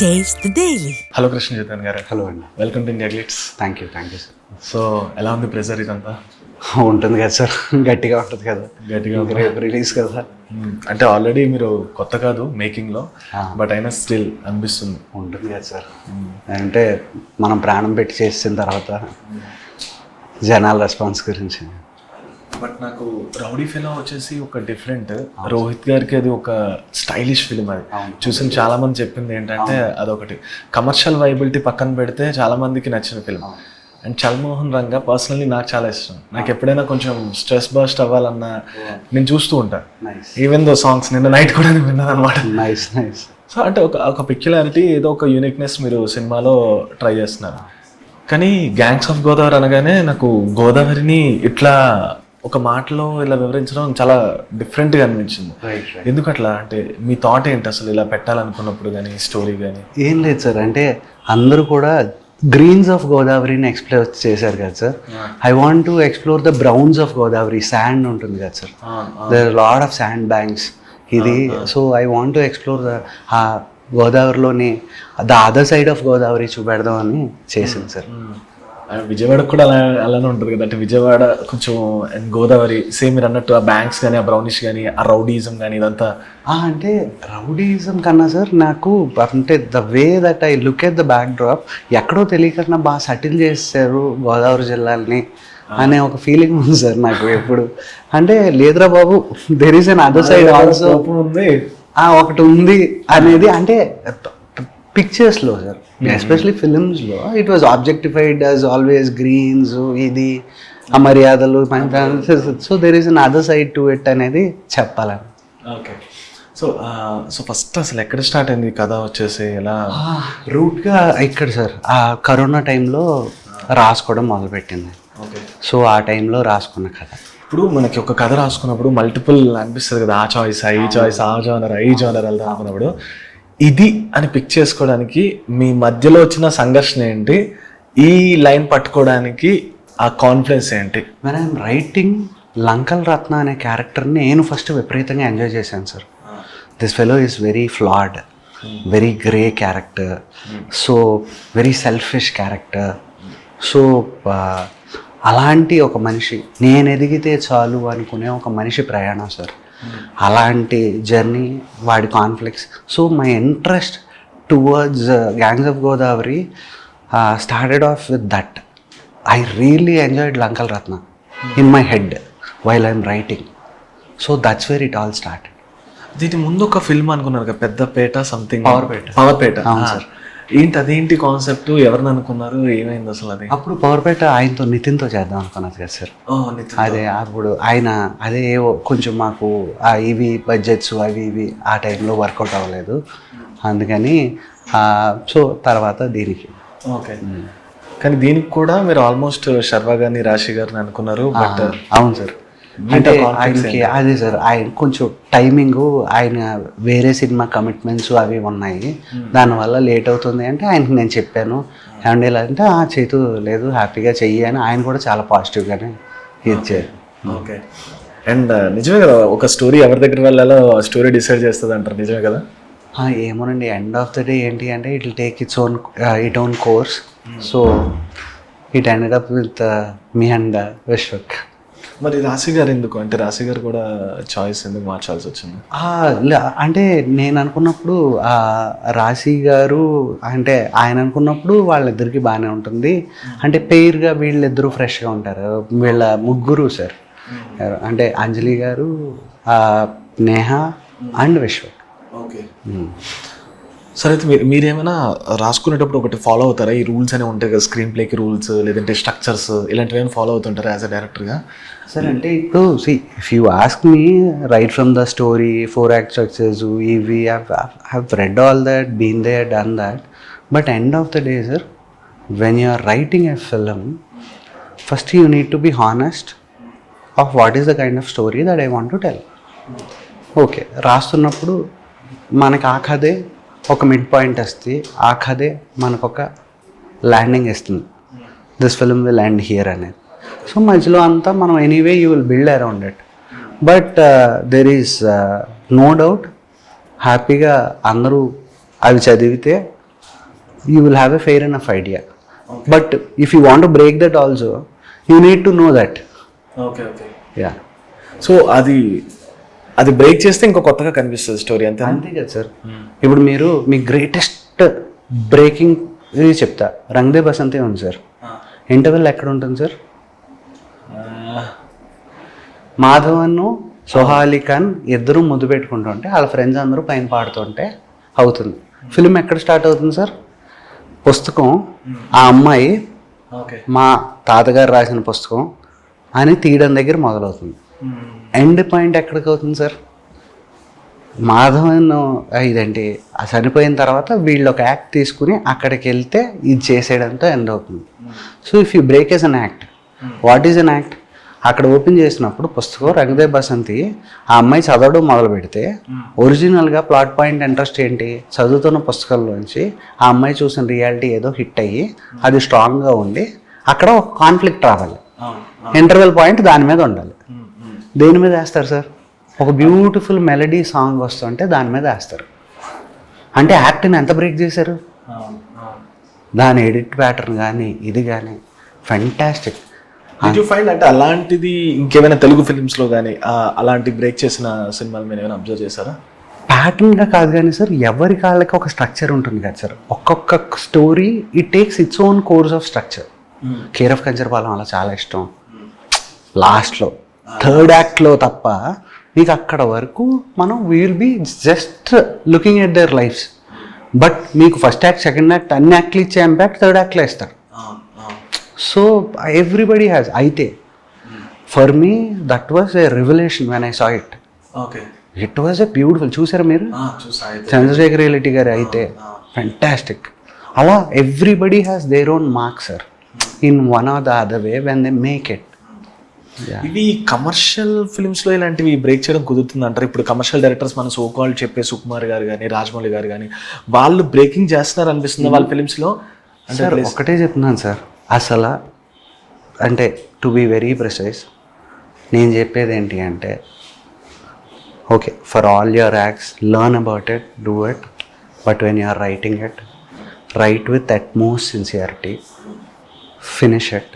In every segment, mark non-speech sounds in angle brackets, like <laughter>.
Taste the Daily. Hello Krishna Chaitanya garu hello అండి welcome to India Glitz thank you thank you sir so ఎలా ఉంది pressure ఇదంతా? ఉంటుంది కదా sir గట్టిగా ఉంటుంది కదా. గట్టిగా రేపు రిలీజ్ కదా. మ్మ్. అంటే ఆల్రెడీ మీరు కొత్త కాదు మేకింగ్లో. బట్ అయినా స్టిల్ అనిపిస్తుంది. ఉంటుంది కదా సార్ అంటే మనం ప్రాణం పెట్టి చేసిన తర్వాత జనాల రెస్పాన్స్ గురించి. బట్ నాకు రౌడీ ఫిలిం వచ్చేసి ఒక డిఫరెంట్ రోహిత్ గారికి అది ఒక స్టైలిష్ ఫిలిం అది. చూసిన చాలా మంది చెప్పింది ఏంటంటే అదొకటి. కమర్షియల్ వైబిలిటీ పక్కన పెడితే చాలా మందికి నచ్చిన film and Chal Mohan Ranga personally నాకు చాలా ఇష్టం. నాకు ఎప్పుడైనా కొంచెం స్ట్రెస్ బస్ట్ అవ్వాలన్నా నేను చూస్తూ ఉంటాను ఈవెన్ దో సాంగ్స్ నిన్న నైట్ కూడా నేను విన్నాను అనమాట నైస్ నైస్ సో అంటే ఒక ఒక పిక్యులారిటీ ఏదో ఒక యూనిక్నెస్ మీరు సినిమాలో ట్రై చేస్తున్నారు. కానీ గ్యాంగ్స్ ఆఫ్ గోదావరి అనగానే నాకు గోదావరిని ఇట్లా ఒక మాటలో ఇలా వివరించడం చాలా డిఫరెంట్గా అనిపించింది. ఎందుకు అట్లా? అంటే మీ థాట్ ఏంటి అసలు ఇలా పెట్టాలనుకున్నప్పుడు కానీ స్టోరీ కానీ? ఏం లేదు సార్. అంటే అందరూ కూడా గ్రీన్స్ ఆఫ్ గోదావరిని ఎక్స్ప్లోర్ చేశారు కదా sir. I want to explore the browns of Godavari sand ఉంటుంది కదా sir. There lot of sand banks ఇది so I want to explore the గోదావరిలోని the other side of Godavari చూపెడదామని చేసింది sir. Vijayawada కూడా అలా అలానే ఉంటుంది కదా. అంటే విజయవాడ కొంచెం గోదావరి సేమ్ మీరు అన్నట్టు ఆ బ్యాంక్స్ కానీ ఆ బ్రౌనిష్ కానీ ఆ రౌడీజం కానీ ఇదంతా. ఆ, అంటే రౌడీజం కన్నా సార్ నాకు అంటే the way that I look at the backdrop ఎక్కడో తెలియకుండా బాగా సటిల్ చేశారు గోదావరి జిల్లాల్ని అనే ఒక ఫీలింగ్ ఉంది సార్ నాకు ఎప్పుడు. అంటే లేదురా బాబు there is an other side also ఉంది. ఆ ఒకటి ఉంది అనేది అంటే పిక్చర్స్లో sir especially ఫిలిమ్స్లో it was objectified as always greens ఇది అమర్యాదలు so there is an other side to it అనేది చెప్పాలని. ఓకే సో సో ఫస్ట్ అసలు ఎక్కడ స్టార్ట్ అయింది ఈ కథ వచ్చేసి? ఎలా? రూట్గా ఇక్కడ సార్ ఆ కరోనా టైంలో రాసుకోవడం మొదలుపెట్టింది. ఓకే సో ఆ టైంలో రాసుకున్న కథ. ఇప్పుడు మనకి ఒక కథ రాసుకున్నప్పుడు మల్టిపుల్ అనిపిస్తుంది కదా ఆ చాయిస్ ఈ చాయిస్ ఆ జానర్ ఈ జానర్ వెళ్దాం అనుకున్నప్పుడు ఇది అని పిక్ చేసుకోవడానికి మీ మధ్యలో వచ్చిన సంఘర్షణ ఏంటి? ఈ లైన్ పట్టుకోవడానికి ఆ కాన్ఫిడెన్స్ ఏంటి? మన రైటింగ్ లంకల్ రత్న అనే క్యారెక్టర్ని నేను ఫస్ట్ విపరీతంగా ఎంజాయ్ చేశాను sir this fellow is very flawed very grey character so very selfish character so అలాంటి ఒక మనిషి నేను ఎదిగితే చాలు అనుకునే ఒక మనిషి ప్రయాణం సార్ అలాంటి జర్నీ వాడి conflicts so my interest towards gangs of Godavari started off with that I really enjoyed Lankala Ratna in my head while I'm writing so that's where it all start దీని ముందు ఒక film అనుకున్నారు కదా Peddapeta something Powerpet. Powerpet అవును. Sir. ఏంటి అదేంటి concept ఎవరిని అనుకున్నారు? ఏమైంది అసలు అది? అప్పుడు పవర్పేట ఆయనతో నితిన్తో చేద్దాం అనుకున్నది కదా సార్. అదే అప్పుడు ఆయన అదే ఏవో కొంచెం మాకు ఆ ఇవి బడ్జెట్స్ అవి ఇవి ఆ టైంలో వర్కౌట్ అవ్వలేదు. అందుకని సో తర్వాత దీనికి. ఓకే. కానీ దీనికి కూడా మీరు ఆల్మోస్ట్ శర్వా గారిని రాశి గారిని అనుకున్నారు బట్ అవును సార్. అంటే ఆయనకి అదే సార్ ఆయన కొంచెం టైమింగ్ ఆయన వేరే సినిమా కమిట్మెంట్స్ అవి ఉన్నాయి. దానివల్ల లేట్ అవుతుంది అంటే ఆయనకి నేను చెప్పాను. ఏమండి ఇలా అంటే "ఆ, చేతు లేదు హ్యాపీగా చెయ్యి అని ఆయన కూడా చాలా పాజిటివ్గానే ఇచ్చారు ఓకే అండ్ నిజమే కదా ఒక స్టోరీ ఎవరి దగ్గర వెళ్ళాలో స్టోరీ డిసైడ్ చేస్తుంది అంటారు నిజమే కదా? ఏమోనండి ఎండ్ ఆఫ్ ద డే ఏంటి అంటే it will take its own it own course so it ended up with me and Vishwak మరి రాశి గారు ఎందుకు? అంటే రాశి గారు కూడా చాయిస్ ఎందుకు మార్చాల్సి వచ్చింది? అంటే నేను అనుకున్నప్పుడు ఆ రాశి గారు అంటే ఆయన అనుకున్నప్పుడు వాళ్ళిద్దరికి బాగానే ఉంటుంది. అంటే పెయిర్గా వీళ్ళిద్దరూ ఫ్రెష్గా ఉంటారు. వీళ్ళ ముగ్గురు సార్. అంటే అంజలి గారు ఆ, నేహ అండ్ విశ్వ ఓకే సరే అయితే మీరు మీరేమైనా రాసుకునేటప్పుడు ఒకటి ఫాలో అవుతారా? ఈ రూల్స్ అనేవి ఉంటాయి కదా స్క్రీన్ ప్లేకి రూల్స్ లేదంటే స్ట్రక్చర్స్ ఇలాంటివి ఏమైనా ఫాలో అవుతుంటారా యాజ్ అ డైరెక్టర్గా సార్ అంటే ఇప్పుడు see if you ask me right from the story four act structures ఇవి have read all that been they done that but end of the day sir when you are writing a film first you need to be honest of what is the kind of story that I want to tell okay రాస్తున్నప్పుడు మనకు ఆ కథే ఒక mid point వస్తే ఆ కథే మనకు ఒక ల్యాండింగ్ ఇస్తుంది. This film will end here అనేది. సో మధ్యలో అంతా మనం anyway you will build around it but there is no doubt హ్యాపీగా అందరూ అవి చదివితే you will have a fair enough idea but if you want break that also you need to know that okay okay yeah so అది అది break చేస్తే ఇంకో కొత్తగా కనిపిస్తుంది స్టోరీ అంతే అంతే కదా సార్. ఇప్పుడు మీరు మీ గ్రేటెస్ట్ బ్రేకింగ్ ఇది చెప్తా. రంగదే బసంతే ఉంది సార్. ఇంటర్వెల్ ఎక్కడ ఉంటుంది సార్? మాధవన్ను సోహాలి ఖాన్ ఇద్దరు ముద్దు పెట్టుకుంటుంటే వాళ్ళ ఫ్రెండ్స్ అందరూ పైన పాడుతుంటే అవుతుంది. ఫిలిం ఎక్కడ స్టార్ట్ అవుతుంది సార్? పుస్తకం ఆ అమ్మాయి ఓకే. మా తాతగారు రాసిన పుస్తకం అని తీయడం దగ్గర మొదలవుతుంది. ఎండ్ పాయింట్ ఎక్కడికి అవుతుంది సార్? మాధవన్ ఇదేంటి ఆ చనిపోయిన తర్వాత వీళ్ళు ఒక యాక్ట్ తీసుకుని అక్కడికి వెళ్తే ఇది చేసేయడంతో ఎండ్ అవుతుంది. So if you break as an act what is an act? అక్కడ ఓపెన్ చేసినప్పుడు పుస్తకం రంగదే బసంతి ఆ అమ్మాయి చదవడం మొదలు పెడితే ఒరిజినల్గా ప్లాట్ పాయింట్ ఇంట్రెస్ట్ ఏంటి? చదువుతున్న పుస్తకాల్లోంచి ఆ అమ్మాయి చూసిన రియాలిటీ ఏదో హిట్ అయ్యి అది స్ట్రాంగ్గా ఉండి అక్కడ ఒక కాన్ఫ్లిక్ట్ రావాలి. ఇంటర్వెల్ పాయింట్ దాని మీద ఉండాలి. దేని మీద వేస్తారు సార్? ఒక బ్యూటిఫుల్ మెలడీ సాంగ్ వస్తుంటే దాని మీద వేస్తారు. అంటే యాక్ట్ని ఎంత బ్రేక్ చేశారు? దాని ఎడిట్ ప్యాటర్న్ కానీ ఇది కానీ ఫెంటాస్టిక్ డిడ్ యూ ఫైండ్ అంటే అలాంటిది ఇంకేమైనా తెలుగు ఫిల్మ్స్లో కానీ అలాంటి బ్రేక్ చేసిన సినిమాలు మీరు ఏమైనా అబ్జర్వ్ చేశారా? ప్యాటర్న్గా కాదు కానీ సార్ ఎవరి కాళ్ళకి ఒక స్ట్రక్చర్ ఉంటుంది కదా సార్. ఒక్కొక్క story it takes its own course of structure care of Kancharapalem అలా చాలా ఇష్టం. లాస్ట్లో థర్డ్ యాక్ట్లో తప్ప మీకు అక్కడ వరకు మనం will be just looking at their lives but మీకు ఫస్ట్ యాక్ట్ సెకండ్ యాక్ట్ అన్ని యాక్ట్లు ఇచ్చే ఇంపాక్ట్ థర్డ్ యాక్ట్లో ఇస్తారు. సో ఎవ్రీబడి హ్యాస్ అయితే for me that was a revolution when I saw it okay it was a beautiful చూసారా మీరు? చంద్రశేఖర్ రెడ్డి గారు అయితే ఫెంటాస్టిక్ అలా everybody has their own mark sir in one or the other way when they make it ఇవి commercial ఫిల్మ్స్లో ఇలాంటివి break చేయడం కుదురుతుంది అంటారు ఇప్పుడు కమర్షియల్ డైరెక్టర్స్ మన సోకాల్ చెప్పే సుకుమార్ గారు కానీ రాజమౌళి గారు కానీ వాళ్ళు బ్రేకింగ్ చేస్తున్నారు అనిపిస్తుంది వాళ్ళ ఫిల్మ్స్లో? అంటే సార్ ఒకటే చెప్తున్నాను సార్ అసలు అంటే టు బీ వెరీ ప్రిసైజ్ నేను చెప్పేది ఏంటి అంటే okay for all your acts learn about it do it but when you are writing it right with utmost sincerity finish it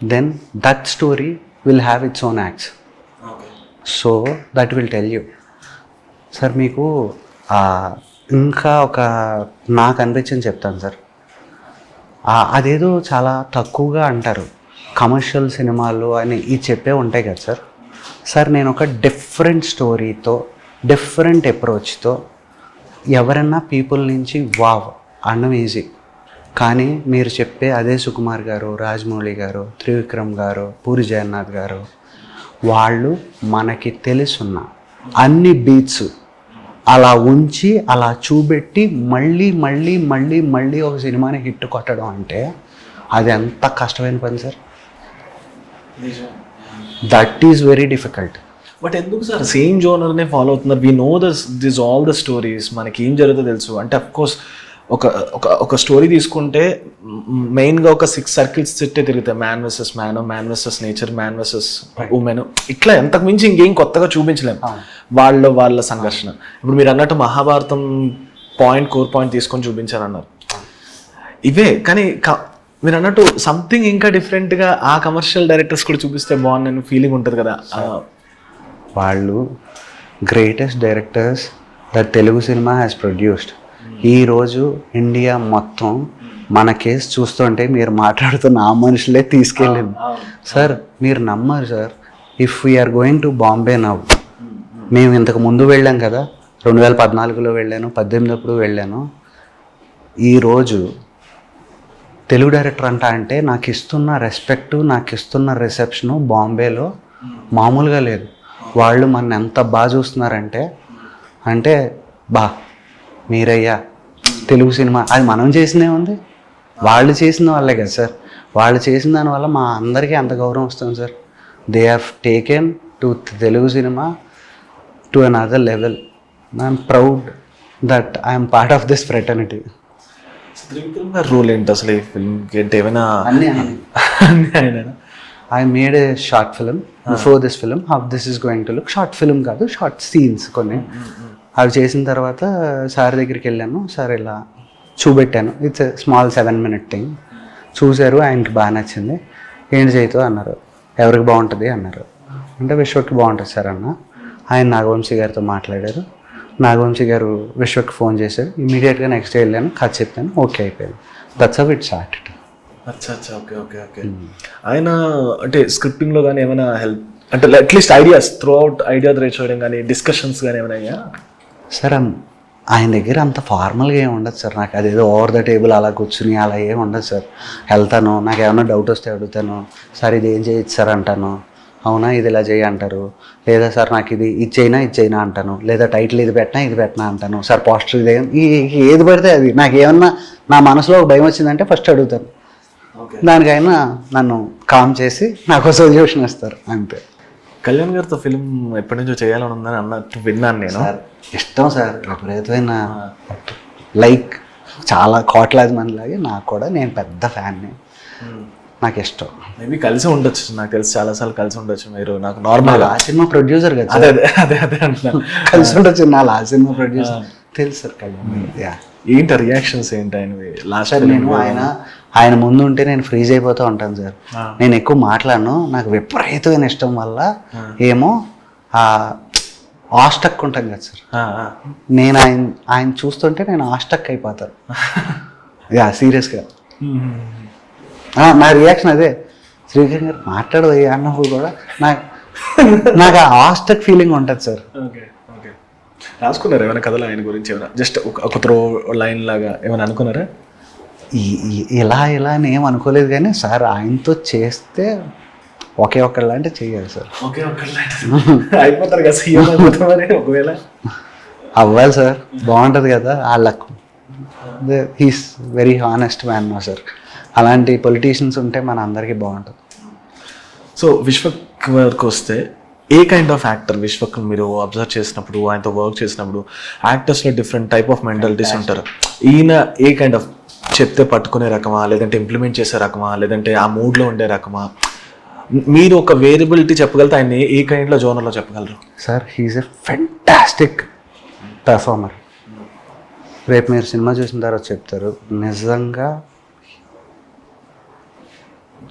then that story will have its own acts so that will tell you sir మీకు ఇంకా ఒక నాకు అనిపించింది చెప్తాను sir అదేదో చాలా తక్కువగా అంటారు. కమర్షియల్ సినిమాలు అని ఇది చెప్పే ఉంటాయి కదా సార్ సార్ నేను ఒక డిఫరెంట్ స్టోరీతో డిఫరెంట్ అప్రోచ్తో ఎవరన్నా పీపుల్ నుంచి వావ్ అనడం ఈజీ కానీ మీరు చెప్పే అదే సుకుమార్ గారు రాజమౌళి గారు త్రివిక్రమ్ గారు పూరి జగన్నాథ్ గారు వాళ్ళు మనకి తెలుసున్న అన్ని బీట్స్ అలా ఉంచి అలా చూపెట్టి మళ్ళీ మళ్ళీ మళ్ళీ మళ్ళీ ఒక సినిమాని హిట్ కొట్టడం అంటే అది ఎంత కష్టమైన పని sir? That is very difficult but ఎందుకు సార్? సేమ్ జోనర్నే ఫాలో అవుతున్నారు. We know thus this all the stories మనకి ఏం జరుగుతుందో తెలుసు. అంటే అఫ్ కోర్స్ ఒక ఒక ఒక స్టోరీ తీసుకుంటే మెయిన్గా ఒక సిక్స్ సర్కిల్స్ చుట్టే తిరుగుతాయి. Man versus man man versus nature man versus woman ఇట్లా ఎంతకు మించి ఇంకేం కొత్తగా చూపించలేం. వాళ్ళ వాళ్ళ సంఘర్షణ. ఇప్పుడు మీరు అన్నట్టు మహాభారతం పాయింట్ కోర్ పాయింట్ తీసుకొని చూపించారన్నారు. ఇవే కానీ క- మీరు అన్నట్టు సంథింగ్ ఇంకా డిఫరెంట్గా ఆ కమర్షియల్ డైరెక్టర్స్ కూడా చూపిస్తే బాగుందని ఫీలింగ్ ఉంటుంది కదా. వాళ్ళు greatest directors that Telugu cinema has produced ఈరోజు ఇండియా మొత్తం మన కేసు చూస్తుంటే మీరు మాట్లాడుతున్న ఆ మనుషులే తీసుకెళ్ళింది. సార్ మీరు నమ్మరు sir. If we're going to Bombay now మేము ఇంతకు ముందు వెళ్ళాం కదా. రెండు వేల పద్నాలుగులో వెళ్ళాను పద్దెనిమిది అప్పుడు వెళ్ళాను ఈరోజు తెలుగు డైరెక్టర్ అంట అంటే నాకు ఇస్తున్న రెస్పెక్ట్ నాకు ఇస్తున్న రిసెప్షను బాంబేలో మామూలుగా లేదు. వాళ్ళు మన ఎంత బాగా చూస్తున్నారంటే అంటే బా మీరయ్యా తెలుగు సినిమా. అది మనం చేసిందే ఉంది. వాళ్ళు చేసిన వాళ్ళే కదా సార్. వాళ్ళు చేసిన దానివల్ల మా అందరికీ అంత గౌరవం వస్తుంది sir. They have taken to Telugu cinema to another level I'm proud that I'm part of this fraternity Trivikram గారి రోల్ ఏంటి అసలు ఈ ఫిల్మ్ ఏమైనా అన్నీ? I made a short film before this film how this is going to look short film కాదు short scenes కొన్ని. అవి చేసిన తర్వాత సార్ దగ్గరికి వెళ్ళాను. సార్ ఇలా చూపెట్టాను. It's small seven minute thing చూశారు ఆయనకి బాగా నచ్చింది. ఏంటి చేయితో అన్నారు. ఎవరికి బాగుంటుంది? అన్నారు. అంటే విశ్వకి బాగుంటుంది సార్ అన్న. ఆయన నాగవంశీ గారితో మాట్లాడారు. నాగవంశీ గారు విశ్వకి ఫోన్ చేశారు. ఇమీడియట్గా నెక్స్ట్ డే వెళ్ళాను. కథ చెప్పాను ఓకే అయిపోయింది. దట్స్ అవ్ ఇట్ స్టార్టెడ్ అచ్చా అచ్చా. Okay okay okay. ఆయన అంటే స్క్రిప్టింగ్లో కానీ ఏమైనా హెల్ప్ అంటే at least ideas throughout idea rate చేయడం కానీ డిస్కషన్స్ కానీ ఏమైనా అయ్యా? సార్ ఆయన దగ్గర అంత ఫార్మల్గా ఏమి ఉండదు సార్. నాకు అదేదో ఓవర్ ద టేబుల్ అలా కూర్చుని అలా ఏమి ఉండదు సార్. వెళ్తాను నాకు ఏమైనా డౌట్ వస్తే అడుగుతాను. సార్ ఇది ఏం చేయొచ్చు సార్ అంటాను. అవునా ఇది ఇలా చేయి అంటారు. లేదా సార్ నాకు ఇది ఇది చేయనా ఇది చేయనా అంటాను. లేదా టైటిల్ ఇది పెట్టినా ఇది పెట్టినా అంటాను. సార్ పోస్టర్ ఇది. ఏది పడితే అది. నాకు ఏమన్నా నా మనసులో ఒక భయం వచ్చిందంటే ఫస్ట్ అడుగుతాను. దానికైనా నన్ను కామ్ చేసి నాకు సొల్యూషన్ ఇస్తారు. అంతే. కళ్యాణ్ గారితో ఫిల్మ్ ఎప్పటి నుంచో చేయాలని ఉందని అన్నట్టు విన్నాను నేను. సార్ ఇష్టం సార్. విపరీతమైన లైక్ చాలా కోట్లాది మంది లాగే నాకు కూడా నేను పెద్ద ఫ్యాన్ని. నాకు ఇష్టం. మేబీ కలిసి ఉండొచ్చు. నాకు తెలిసి చాలా సార్లు కలిసి ఉండొచ్చు మీరు. నాకు నార్మల్ ఆ సినిమా ప్రొడ్యూసర్ కదా అదే. అదే అదే అదే అంటున్నాను <laughs> కలిసి ఉండొచ్చు. నా ఆ సినిమా ప్రొడ్యూసర్ తెలుసు సార్ కళ్యాణ్ యా ఏంటి రియాక్షన్స్ ఏంటి ఆయనవి? లాస్ట్ నేను ఆయన ఆయన ముందు ఉంటే నేను ఫ్రీజ్ అయిపోతూ ఉంటాను సార్. నేను ఎక్కువ మాట్లాడను. నాకు విపరీతమైన ఇష్టం వల్ల ఏమో ఆ ఆస్టక్ ఉంటాం కదా సార్. నేను ఆయన ఆయన చూస్తుంటే నేను ఆస్టక్ అయిపోతాను. <laughs> యా సీరియస్గా. నా రియాక్షన్ అదే. శ్రీకర్ గారు మాట్లాడవయ్యా అన్నప్పుడు కూడా నాకు నాకు ఆ ఆస్టక్ ఫీలింగ్ ఉంటుంది సార్. Okay okay. రాసుకున్నారా ఏమైనా కథలు ఆయన గురించి ఏమైనా? జస్ట్ ఒక త్రో లైన్ లాగా ఏమైనా అనుకున్నారా? ఇలా ఇలా అని ఏం అనుకోలేదు కానీ సార్ ఆయనతో చేస్తే ఒకే ఒక్కళ్ళ అంటే చెయ్యాలి సార్. ఓకే ఓకే అయిపోతారు కదా సీఎం ఒకవేళ. అవ్వాలి సార్ బాగుంటుంది కదా వాళ్ళకు హీస్ వెరీ హానెస్ట్ మ్యాన్ మా సార్. అలాంటి పొలిటీషియన్స్ ఉంటే మన అందరికీ బాగుంటుంది. సో విశ్వక్ వరకు వస్తే ఏ కైండ్ ఆఫ్ యాక్టర్ విశ్వక్ మీరు అబ్జర్వ్ చేసినప్పుడు ఆయనతో వర్క్ చేసినప్పుడు యాక్టర్స్లో డిఫరెంట్ టైప్ ఆఫ్ మెంటాలిటీస్ ఉంటారు. ఈయన ఏ కైండ్ ఆఫ్ చెప్తే పట్టుకునే రకమా లేదంటే ఇంప్లిమెంట్ చేసే రకమా లేదంటే ఆ మూడ్లో ఉండే రకమా? మీరు ఒక వేరియబిలిటీ చెప్పగలితే ఆయన ఏ- కైండ్లో జోనర్లో చెప్పగలరు? Sir he's a fantastic performer రేపు మీరు సినిమా చూసిన తర్వాత చెప్తారు నిజంగా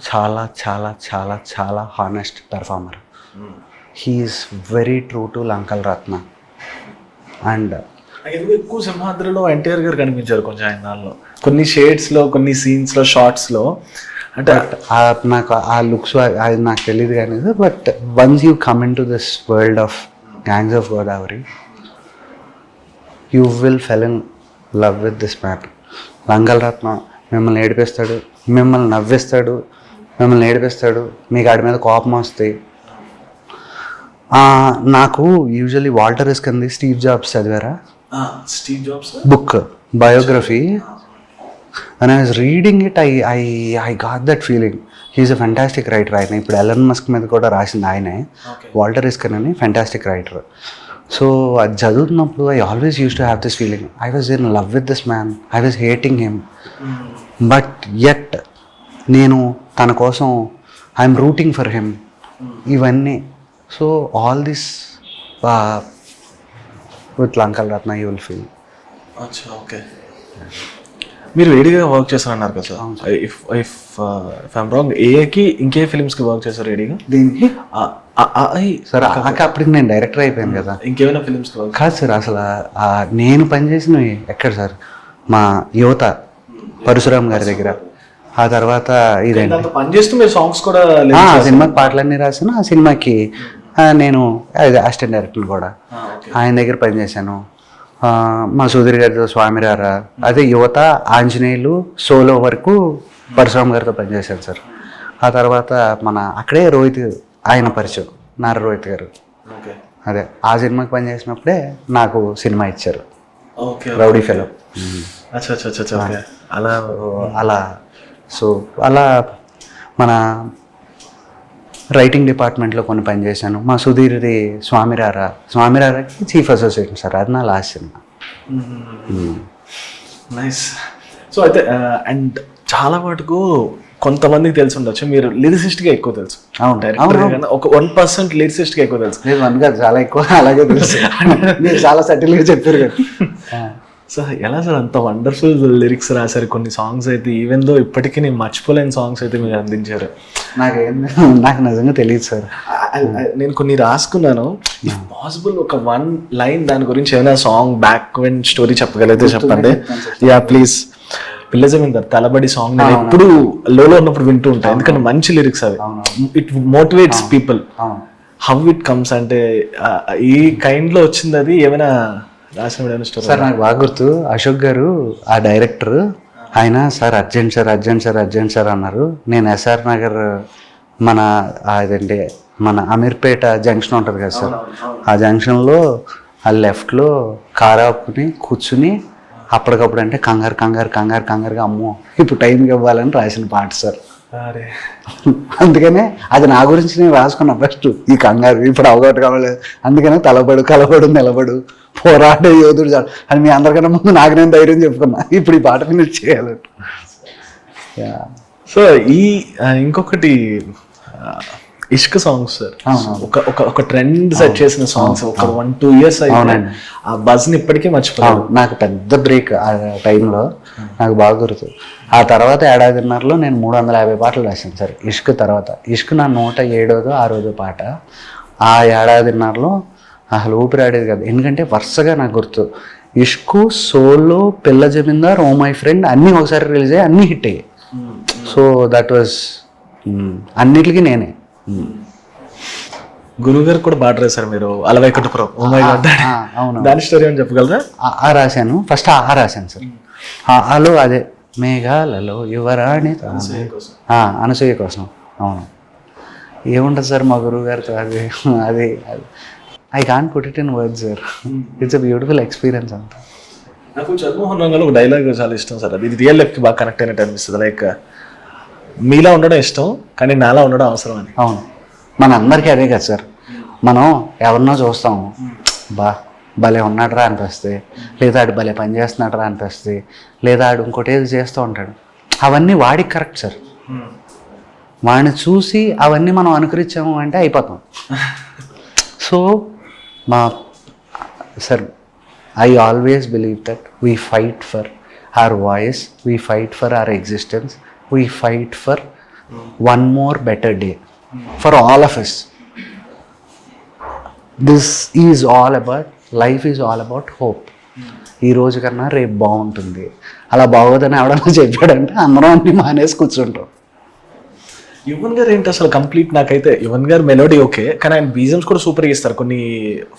చాలా చాలా చాలా చాలా honest performer he's very true to Lankala Ratna and ఎక్కువ సింహాద్రిలో ఎన్టీఆర్ గారు కనిపించారు కొంచెం ఆయన దానిలో. కొన్ని షేడ్స్లో కొన్ని సీన్స్లో షార్ట్స్లో అంటే నాకు ఆ లుక్స్ అది నాకు తెలియదు కానీ but once you come into this world of gangs of Godavari you will fell in love with this man Lankala Ratna మిమ్మల్ని ఏడిపిస్తాడు మిమ్మల్ని నవ్విస్తాడు మిమ్మల్ని ఏడిపిస్తాడు మీకు ఆడి మీద కోపం వస్తాయి నాకు usually Walter Isaacson Steve Jobs చదివారా? Steve Jobs book biography. And i was reading it i i i got that feeling. He's a fantastic writer ఆయన ఇప్పుడు ఎలన్ మస్క్ మీద కూడా రాసింది ఆయనే. వాల్టర్ ఇస్కన్ అని ఫెంటాస్టిక్ రైటర్ సో అది చదువుతున్నప్పుడు I always use to have this feeling I was in love with this man I was hating him but at నేను తన కోసం ఐఎమ్ రూటింగ్ ఫర్ హిమ్ ఇవన్నీ. So all this with Lankala Ratna you will feel అచ్చా okay మీరు వేడిగా work చేస్తారన్నారు కదా sir. If if if I'm wrong ఏకి ఇంకే ఫిల్మ్స్కి వర్క్ చేస్తారు వేడిగా దీనికి? సార్ అప్పటికి నేను డైరెక్టర్ అయిపోయాను కదా. ఇంకేమైనా ఫిల్మ్స్కి వర్క్ కాదు సార్ అసలు నేను పనిచేసినవి ఎక్కడ సార్? మా యువత పరశురామ్ గారి దగ్గర. ఆ తర్వాత ఇదేంటి దాంతో పని చేస్తూ మీరు సాంగ్స్ కూడా ఆ సినిమాకి పాటలన్నీ రాసిన ఆ సినిమాకి నేను అసిస్టెంట్ డైరెక్టర్ కూడా. ఆయన దగ్గర పనిచేశాను. మా సుధీర్ గారితో స్వామిరారా అదే యువత ఆంజనేయులు సోలో వరకు పరశురామ్ గారితో పనిచేశాను సార్. ఆ తర్వాత మన అక్కడే రోహిత్ ఆయన పరిచయం నార రోహిత్ గారు. అదే ఆ సినిమాకి పనిచేసినప్పుడే నాకు సినిమా ఇచ్చారు. Okay rowdy fellow. అలా అలా సో అలా మన రైటింగ్ డిపార్ట్మెంట్లో కొన్ని పనిచేశాను మా సుధీర్ది స్వామిరారా స్వామిరారాకి చీఫ్ అసోసియేషన్ సార్ అది నా లాస్ట్ సినిమా నైస్ సో అయితే అండ్ చాలా మటుకు కొంతమందికి తెలిసి ఉండొచ్చు. మీరు లిరిసిస్ట్గా ఎక్కువ తెలుసు. అవును, ఒక వన్ పర్సెంట్ లిరిసిస్ట్గా ఎక్కువ తెలుసు. లేదు వన్ కాదు చాలా ఎక్కువ అలాగే తెలుసు. <laughs> మీరు చాలా సటిల్గా చెప్పారు కదా. <laughs> సో ఎలా సార్ అంత వండర్ఫుల్ లిరిక్స్ రాశారు? కొన్ని సాంగ్స్ అయితే ఈవెన్ దో ఇప్పటికీ నేను మర్చిపోలేని సాంగ్స్ అయితే మీరు అందించారు. నాకేం నాకు నిజంగా తెలియదు సార్ నేను కొన్ని రాసుకున్నాను. ఇఫ్ పాసిబుల్ ఒక వన్ లైన్ దాని గురించి ఏమైనా సాంగ్ బ్యాక్ వెన్ స్టోరీ చెప్పగలిగితే చెప్పండి. యా ప్లీజ్ పిల్ల జమీందార్ తలబడి సాంగ్ నేను ఎప్పుడు లోలో ఉన్నప్పుడు వింటూ ఉంటాను ఎందుకంటే మంచి లిరిక్స్ అవి. It motivates people how it comes అంటే ఈ కైండ్లో వచ్చింది అది ఏమైనా సార్ నాకు బాగా గుర్తు. అశోక్ గారు ఆ డైరెక్టర్ ఆయన sir urgent sir urgent sir urgent sir అన్నారు. నేను ఎస్ఆర్ నగర్ మన అదండి మన అమీర్పేట జంక్షన్ ఉంటుంది కదా సార్. ఆ జంక్షన్లో ఆ లెఫ్ట్లో కార్ ఆపుకుని కూర్చుని అప్పటికప్పుడు అంటే కంగారు కంగారు కంగారు కంగారుగా అమ్మో ఇప్పుడు టైంకి ఇవ్వాలని రాసిన పాట సార్. అందుకనే అది నా గురించి నేను రాసుకున్నా ఫస్ట్ ఈ కంగారు ఇప్పుడు అవగొట్టు కావాలి. అందుకనే తలబడు కలబడు నిలబడు. పోరాడే యోధుడు చాలు. అని మీ అందరికన్నా ముందు నాకు నేను ధైర్యం చెప్పుకున్నా. ఇప్పుడు ఈ పాట ఫినిష్ చేయాలి. Yeah. సో ఈ ఇంకొకటి ఇష్క్ సాంగ్స్ సార్ ఒక ఒక ఒక ట్రెండ్ సెట్ చేసిన సాంగ్స్ ఒక వన్ టూ ఇయర్స్ అయితే ఆ బజ్ని ఇప్పటికీ మర్చిపోలేదు. అవును, నాకు పెద్ద బ్రేక్ ఆ టైంలో నాకు బాగా గుర్తు. ఆ తర్వాత ఏడాదిన్నరలో నేను మూడు వందల యాభై పాటలు రాశాను సార్ ఇష్క్ తర్వాత. ఇష్క్ నా నూట ఏడోదో ఆరోదో పాట. ఆ ఏడాదిన్నరలో అసలు ఊపిరాడేది కాదు. ఎందుకంటే వరుసగా నాకు గుర్తు. ఇష్కు సోలో పిల్ల జమీందార్ ఓ మై ఫ్రెండ్ అన్నీ ఒకసారి రిలీజ్ అయ్యి అన్నీ హిట్ అయ్యాయి. సో దట్ వాజ్ అన్నిటికీ నేనే. Mm. గురువు గారు కూడా బాగా రాశారు మీరు. మై గాడ్ ఆ, అవును. దాని స్టోరీ అని చెప్పగలరా? ఆ- రాశాను. ఫస్ట్ ఆ రాశాను సార్. ఆలో అదే. మేఘాలలో యువరాణి అనసూయ కోసం. అవును. ఏముంటుంది సార్ మా గురువు గారితో అది అది. I can't put it in word sir it's a beautiful experience అంతా. నాకు జగన్మోహన్ రంగంలో ఒక డైలాగ్ చాలా ఇష్టం సార్ అది ఇది రియల్ లైఫ్కి బాగా కనెక్ట్ అయినట్టు అనిపిస్తుంది. లైక్ మీలా ఉండడం ఇష్టం కానీ నాలా ఉండడం అవసరం అని. అవును. మన అందరికీ అదే కదా సార్ మనం ఎవరినో చూస్తాము బా భలే ఉన్నాడురా అనిపిస్తుంది. లేదా ఆడు భలే పని చేస్తున్నాడురా అనిపిస్తుంది. లేదా ఆడు ఇంకోటి ఏదో చేస్తూ ఉంటాడు. అవన్నీ వాడికి కరెక్ట్ సార్ వాడిని చూసి అవన్నీ మనం అనుకరించాము అంటే అయిపోతాం. <laughs> సో మా sir I always believe that we fight for our voice we fight for our existence we fight for one more better day for all of us this is all about life is all about hope ఈ రోజు కన్నా రేపు బాగుంటుంది. అలా బాగోదని ఎవడన్నా చెప్పాడంటే అందరం అన్ని మానేసి కూర్చుంటాం. యువన్ గారు ఏంటి అసలు కంప్లీట్ నాకైతే యువన్ గారు మెలోడీ ఓకే కానీ ఆయన బీజమ్స్ కూడా సూపర్ ఇస్తారు. కొన్ని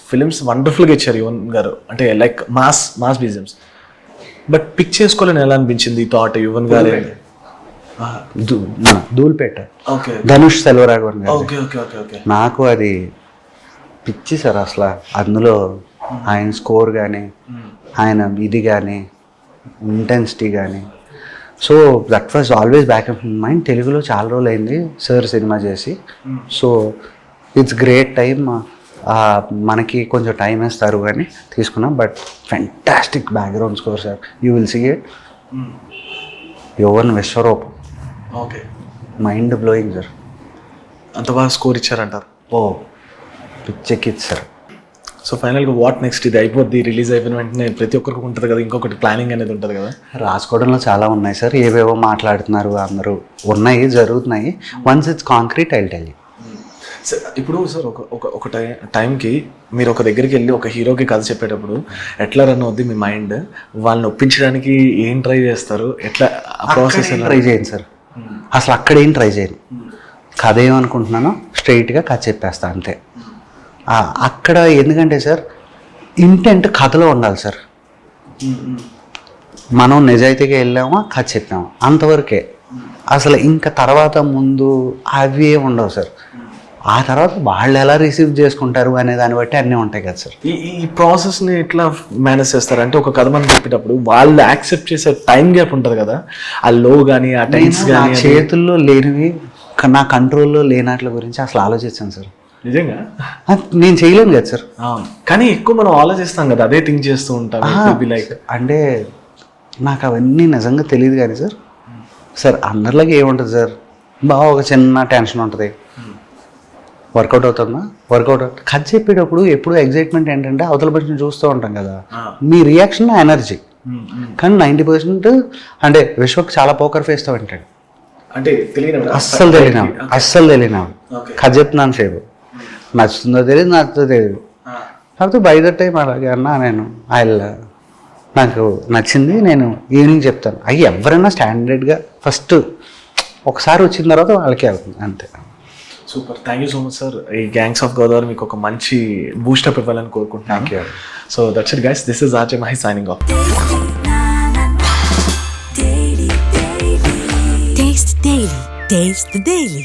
ఫిలిమ్స్ వండర్ఫుల్గా ఇచ్చారు యువన్ గారు. అంటే like mass mass BGMs but pick చేసుకోవాలని ఎలా అనిపించింది థాట్ యువన్ గారు ధూల్పేట ఓకే ధనుష్ సెల్వరాఘవన్ గారు ఓకే ఓకే ఓకే ఓకే నాకు అది పిచ్చి సార్ అసలు. అందులో ఆయన స్కోర్ కానీ ఆయన ఇది కానీ ఇంటెన్సిటీ కానీ so that was always back of mind తెలుగులో చాలా రోజులు అయింది సార్ సినిమా చేసి సో ఇట్స్ గ్రేట్ టైం మనకి కొంచెం టైం వేస్తారు కానీ తీసుకున్నాం. But fantastic background score sir you will see it Yuvan Vishwaroopam okay mind blowing sir అంత బాగా స్కోర్ ఇచ్చారంటారు. ఓ పిచ్చెక్కిచ్చు సార్ సో ఫైనల్గా వాట్ నెక్స్ట్ ఇది అయిపోద్ది రిలీజ్ అయిపోయిన వెంటనే ప్రతి ఒక్కరికి ఉంటుంది కదా ఇంకొకటి ప్లానింగ్ అనేది ఉంటుంది కదా. రాసుకోవడంలో చాలా ఉన్నాయి సార్ ఏవేవో మాట్లాడుతున్నారు అందరూ. ఉన్నాయి జరుగుతున్నాయి. Once it's concrete I tell ఇప్పుడు సార్ ఒక ఒక ఒక టై టైంకి మీరు ఒక దగ్గరికి వెళ్ళి ఒక హీరోకి కథ చెప్పేటప్పుడు ఎట్లా రన్ అవుద్ది మీ మైండ్ వాళ్ళని ఒప్పించడానికి ఏం ట్రై చేస్తారు? ఎట్లా ప్రాసెస్ ట్రై చేయండి సార్. అసలు అక్కడ ఏం ట్రై చేయను. కథ ఏమనుకుంటున్నానో స్ట్రైట్గా కథ చెప్పేస్తా అంతే. అక్కడ ఎందుకంటే సార్ ఇంటెంట్ కథలో ఉండాలి సార్. మనం నిజాయితీగా వెళ్ళామా కథ చెప్పామా? అంతవరకే. అసలు ఇంకా తర్వాత ముందు అవి ఉండవు సార్. ఆ తర్వాత వాళ్ళు ఎలా రిసీవ్ చేసుకుంటారు అనే దాన్ని బట్టి అన్నీ ఉంటాయి కదా సార్. ఈ ఈ ప్రాసెస్ని ఎట్లా మేనేజ్ చేస్తారు? అంటే ఒక కథ మనం చెప్పేటప్పుడు వాళ్ళు యాక్సెప్ట్ చేసే టైం గ్యాప్ ఉంటుంది కదా. ఆ లో కానీ ఆ టైమ్స్ కానీ చేతుల్లో లేనివి నా కంట్రోల్లో లేనట్ల గురించి అసలు ఆలోచించాను సార్. నిజంగా? నేను చేయలేను కదా సార్. కానీ ఎక్కువ మనం ఆలోచిస్తాం కదా అదే థింక్ చేస్తూ ఉంటాం లైక్ అంటే నాకు అవన్నీ నిజంగా తెలియదు కానీ సార్. సార్ అందరిలాగా ఏముంటుంది సార్? బాగా ఒక చిన్న టెన్షన్ ఉంటుంది. వర్కౌట్ అవుతుందా? వర్కౌట్ కథ చెప్పేటప్పుడు ఎప్పుడు ఎగ్జైట్మెంట్ ఏంటంటే అవతల పక్షం చూస్తూ ఉంటాం కదా. మీ రియాక్షన్ ఎనర్జీ కానీ నైంటీ పర్సెంట్ అంటే విశ్వక్ చాలా పోకర్ ఫేస్తో వింటాడు. అంటే తెలియని అస్సలు తెలియనాడు అస్సలు Okay. కథ చెప్తున్నాను సేపు. నచ్చుతుందో తెలియదు నచ్చుతుందో తెలియదు కాకపోతే బై ద టైం అలాగే అన్నా నేను ఐ నాకు నచ్చింది నేను ఈవినింగ్ చెప్తాను. అవి ఎవరైనా స్టాండర్డ్గా ఫస్ట్ ఒకసారి వచ్చిన తర్వాత వాళ్ళకే వెళ్తుంది అంతే. Super thank you so much sir ఈ గ్యాంగ్స్ ఆఫ్ గోదావరి మీకు ఒక మంచి బూస్టప్ ఇవ్వాలని కోరుకుంటున్నాను. So that's it guys this is RJ Mahi signing off Taste Daily. Taste the Daily.